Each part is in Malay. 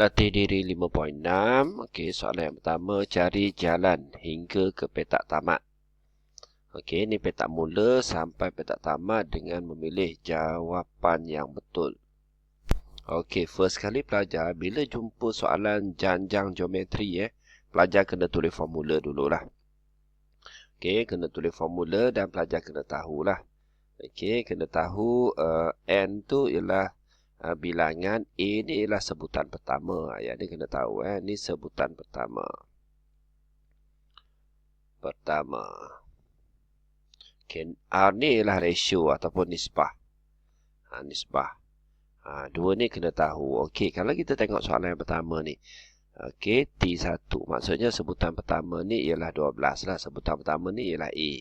Latih diri 5.6. Okey, soalan yang pertama, cari jalan hingga ke petak tamat. Okey, ini petak mula sampai petak tamat dengan memilih jawapan yang betul. Okey, first kali pelajar, bila jumpa soalan janjang geometri, eh, pelajar kena tulis formula dululah. Okey, kena tulis formula dan pelajar kena tahulah. Okey, kena tahu uh, N tu ialah uh, bilangan A ni ialah sebutan pertama. Ayat ni kena tahu eh. Ni sebutan pertama. Pertama. Okay. R ni ialah ratio ataupun nisbah. Ha, nisbah. Ha, dua ni kena tahu. Okey, kalau kita tengok soalan yang pertama ni. Okey, T1. Maksudnya sebutan pertama ni ialah 12 lah. Sebutan pertama ni ialah A.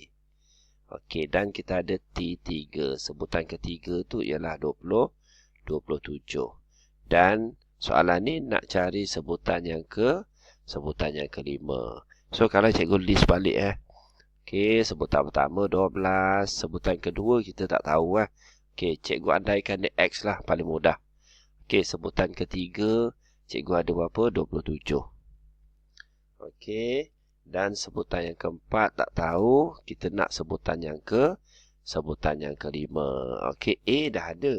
Okey, dan kita ada T3. Sebutan ketiga tu ialah 20. 27. Dan soalan ni nak cari sebutan yang ke sebutan yang kelima. So kalau cikgu list balik eh. Okey, sebutan pertama 12, sebutan kedua kita tak tahu eh. Okey, cikgu andaikan dia X lah paling mudah. Okey, sebutan ketiga cikgu ada berapa? 27. Okey, dan sebutan yang keempat tak tahu, kita nak sebutan yang ke sebutan yang kelima. Okey, A dah ada.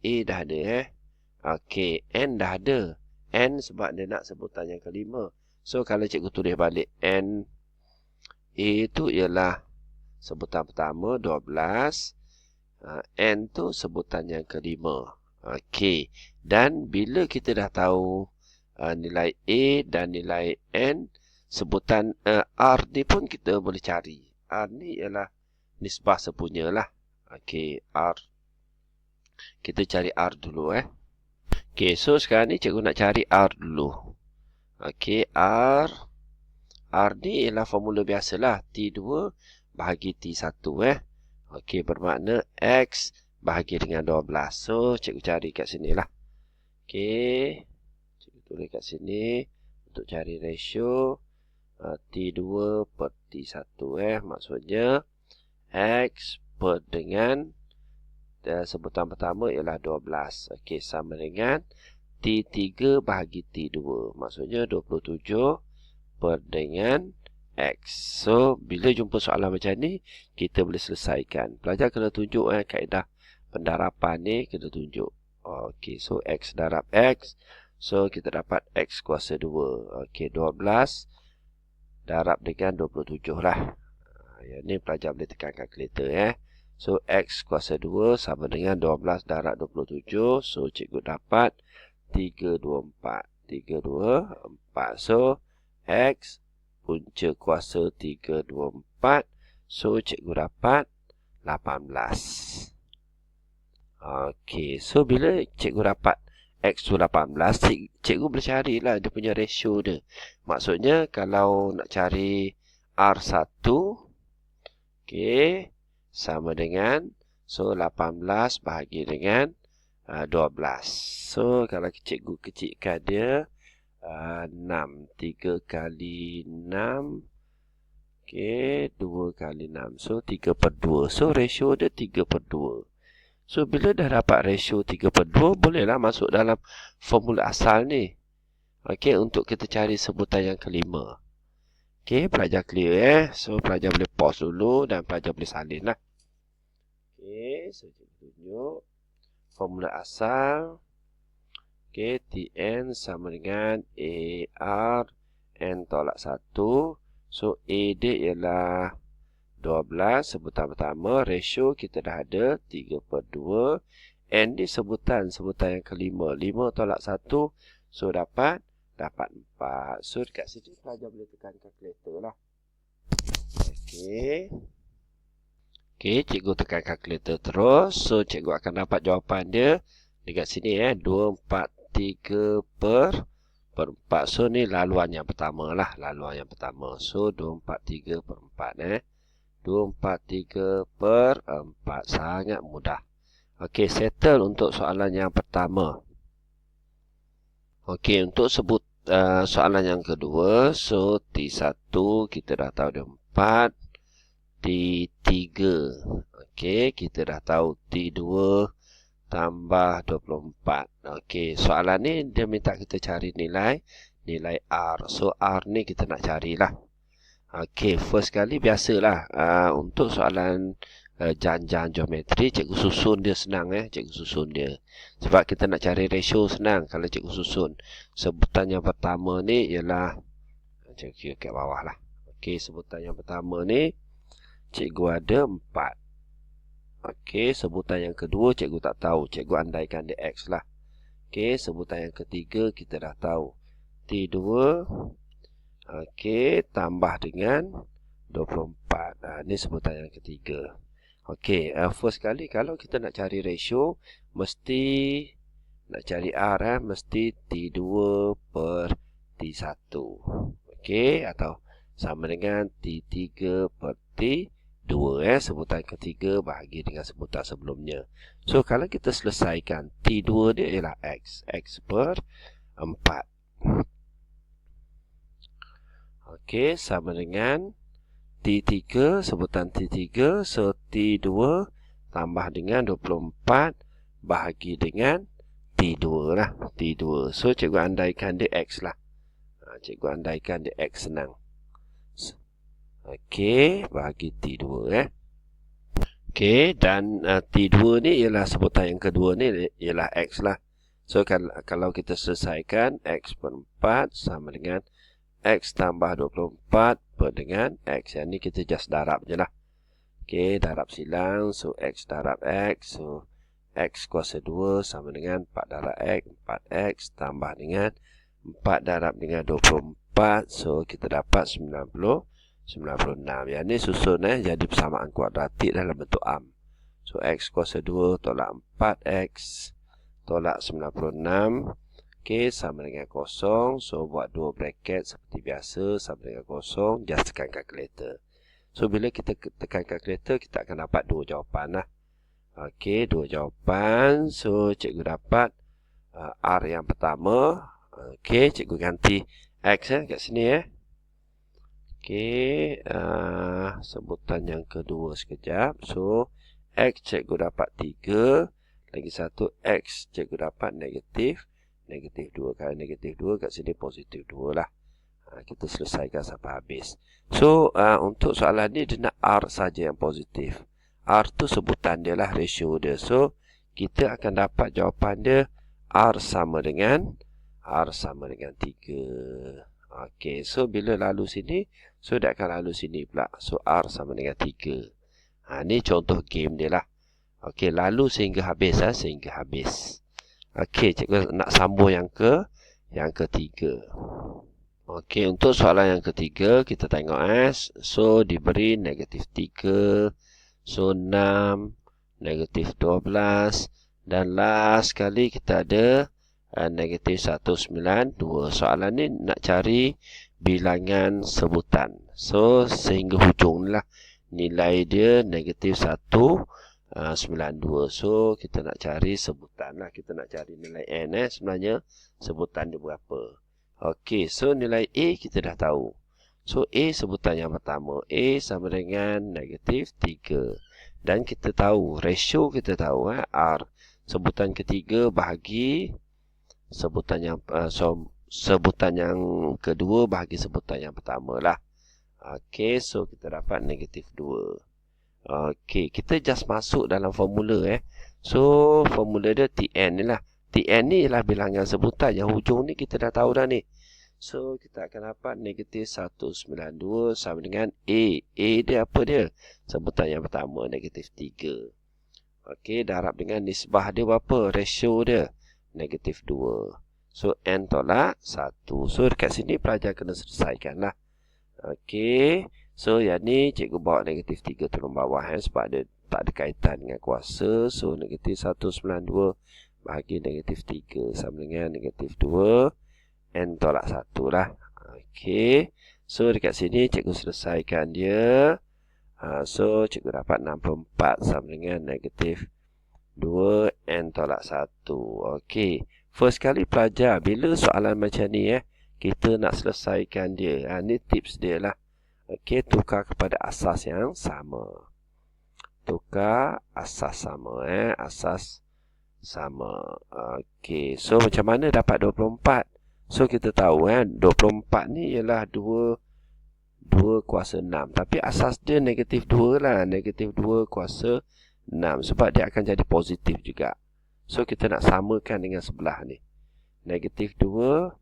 A dah ada eh. Okey, N dah ada. N sebab dia nak sebutan yang kelima. So, kalau cikgu tulis balik N, A tu ialah sebutan pertama, 12. Uh, N tu sebutan yang kelima. Okey. Dan bila kita dah tahu uh, nilai A dan nilai N, sebutan uh, R ni pun kita boleh cari. R ni ialah nisbah sepunya lah. Okey, R kita cari R dulu eh. Okey, so sekarang ni cikgu nak cari R dulu. Okey, R. R ni ialah formula biasalah. T2 bahagi T1 eh. Okey, bermakna X bahagi dengan 12. So, cikgu cari kat sini lah. Okey. Cikgu tulis kat sini. Untuk cari ratio. Uh, T2 per T1 eh. Maksudnya, X per dengan uh, sebutan pertama ialah 12. Okey, sama dengan T3 bahagi T2. Maksudnya 27 per dengan X. So, bila jumpa soalan macam ni, kita boleh selesaikan. Pelajar kena tunjuk eh, kaedah pendarapan ni, kena tunjuk. Okey, so X darab X. So, kita dapat X kuasa 2. Okey, 12 darab dengan 27 lah. Yang ni pelajar boleh tekan kalkulator eh. So, X kuasa 2 sama dengan 12 darab 27. So, cikgu dapat 324. 324. So, X punca kuasa 324. So, cikgu dapat 18. Okey, so bila cikgu dapat X tu 18, cik, cikgu boleh carilah dia punya ratio dia. Maksudnya, kalau nak cari R1, okey, sama dengan so 18 bahagi dengan uh, 12. So kalau cikgu kecilkan dia uh, 6 3 kali 6 okey 2 kali 6. So 3 per 2. So ratio dia 3 per 2. So bila dah dapat ratio 3 per 2 bolehlah masuk dalam formula asal ni. Okey untuk kita cari sebutan yang kelima. Okey, pelajar clear eh. So, pelajar boleh pause dulu dan pelajar boleh salin lah. Okey, so kita tunjuk. Formula asal. Okey, Tn sama dengan AR N tolak 1. So, A dia ialah 12 sebutan pertama. Ratio kita dah ada 3 per 2. N ni sebutan, sebutan yang kelima. 5 tolak 1. So, dapat dapat 4. So, dekat situ pelajar boleh tekan kalkulator lah. Okey. Okey, cikgu tekan kalkulator terus. So, cikgu akan dapat jawapan dia dekat sini eh. 2, 4, 3 per, per 4. So, ni laluan yang pertama lah. Laluan yang pertama. So, 2, 4, 3 per 4 eh. 2, 4, 3 per 4. Sangat mudah. Okey, settle untuk soalan yang pertama. Okey, untuk sebut uh, soalan yang kedua. So, T1 kita dah tahu dia 4. T3. Okey, kita dah tahu T2 tambah 24. Okey, soalan ni dia minta kita cari nilai nilai R. So R ni kita nak carilah. Okey, first kali biasalah uh, untuk soalan uh, janjan geometri cikgu susun dia senang eh, cikgu susun dia. Sebab kita nak cari ratio senang kalau cikgu susun. Sebutan yang pertama ni ialah cikgu kat bawah lah. Okey, sebutan yang pertama ni cikgu ada 4. Okey, sebutan yang kedua cikgu tak tahu, cikgu andaikan dia X lah. Okey, sebutan yang ketiga kita dah tahu. T2 Okey, tambah dengan 24. Ha, ini sebutan yang ketiga. Okey, uh, first kali kalau kita nak cari ratio, mesti nak cari R, eh, mesti T2 per T1. Okey, atau sama dengan T3 per T2. Eh, sebutan ketiga bahagi dengan sebutan sebelumnya. So, kalau kita selesaikan, T2 dia ialah X. X per 4. Okey, sama dengan T3, sebutan T3. So, T2 tambah dengan 24 bahagi dengan T2 lah. T2. So, cikgu andaikan dia X lah. Ha, cikgu andaikan dia X senang. Okey, bahagi T2 eh. Okey, dan uh, T2 ni ialah sebutan yang kedua ni ialah X lah. So, kalau, kalau kita selesaikan X per 4 sama dengan X tambah 24 per dengan X. Yang ni kita just darab je lah. Okay, darab silang. So, X darab X. So, X kuasa 2 sama dengan 4 darab X. 4X tambah dengan 4 darab dengan 24. So, kita dapat 90. 96. Yang ni susun eh. Jadi persamaan kuadratik dalam bentuk AM. So, X kuasa 2 tolak 4X. Tolak 96. Okey, sama dengan kosong. So, buat dua bracket seperti biasa. Sama dengan kosong. Just tekan calculator. So, bila kita tekan calculator, kita akan dapat dua jawapan lah. Okey, dua jawapan. So, cikgu dapat uh, R yang pertama. Okey, cikgu ganti X eh, kat sini eh. Okey, uh, sebutan yang kedua sekejap. So, X cikgu dapat 3. Lagi satu X cikgu dapat negatif. Negatif 2 kali negatif 2 kat sini positif 2 lah. Ha, kita selesaikan sampai habis. So uh, untuk soalan ni dia nak R saja yang positif. R tu sebutan dia lah ratio dia. So kita akan dapat jawapan dia R sama dengan R sama dengan 3 ok so bila lalu sini so dia akan lalu sini pula. So R sama dengan 3 ha, ni contoh game dia lah. Ok lalu sehingga habis ha, sehingga habis. Okey, cikgu nak sambung yang ke? Yang ketiga. Okey, untuk soalan yang ketiga kita tengok eh. So diberi negatif 3, so 6, negatif 12 dan last sekali kita ada uh, negatif 192. Soalan ni nak cari bilangan sebutan. So sehingga hujung lah nilai dia negatif 1 uh, 92. So, kita nak cari sebutan lah. Kita nak cari nilai N eh. Sebenarnya, sebutan dia berapa. Okey, so nilai A kita dah tahu. So, A sebutan yang pertama. A sama dengan negatif 3. Dan kita tahu, ratio kita tahu eh, R. Sebutan ketiga bahagi sebutan yang uh, so, sebutan yang kedua bahagi sebutan yang pertama lah. Okey, so kita dapat negatif 2. Okey, kita just masuk dalam formula eh. So, formula dia Tn ni lah. Tn ni ialah bilangan sebutan. Yang hujung ni kita dah tahu dah ni. So, kita akan dapat negatif 192 sama dengan A. A dia apa dia? Sebutan yang pertama, negatif 3. Okey, darab dengan nisbah dia berapa? Ratio dia? Negatif 2. So, N tolak 1. So, dekat sini pelajar kena selesaikan lah. Okey. So yang ni cikgu bawa negatif 3 turun bawah eh, sebab dia tak ada kaitan dengan kuasa. So negatif 192 bahagi negatif 3 sama dengan negatif 2. N tolak 1 lah. Okay. So dekat sini cikgu selesaikan dia. Ha, so cikgu dapat 64 sama dengan negatif 2 N tolak 1. Okay. First kali pelajar bila soalan macam ni eh. Kita nak selesaikan dia. Ha, ni tips dia lah. Okey, tukar kepada asas yang sama. Tukar asas sama eh, asas sama. Okey, so macam mana dapat 24? So kita tahu kan, 24 ni ialah 2 2 kuasa 6. Tapi asas dia negatif 2 lah. Negatif 2 kuasa 6. Sebab dia akan jadi positif juga. So kita nak samakan dengan sebelah ni. Negatif 2.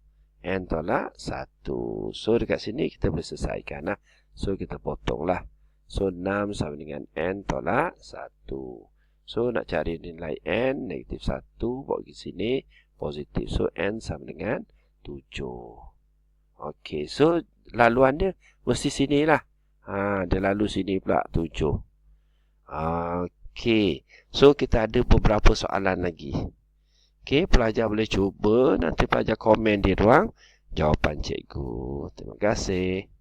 N tolak 1. So dekat sini kita boleh selesaikan lah. So kita potong lah. So 6 sama dengan N tolak 1. So nak cari nilai N. Negatif 1. Bawa ke sini. Positif. So N sama dengan 7. Okey. So laluan dia mesti sini lah. Ha, dia lalu sini pula, tujuh. Okey. So, kita ada beberapa soalan lagi. Okey, pelajar boleh cuba. Nanti pelajar komen di ruang jawapan cikgu. Terima kasih.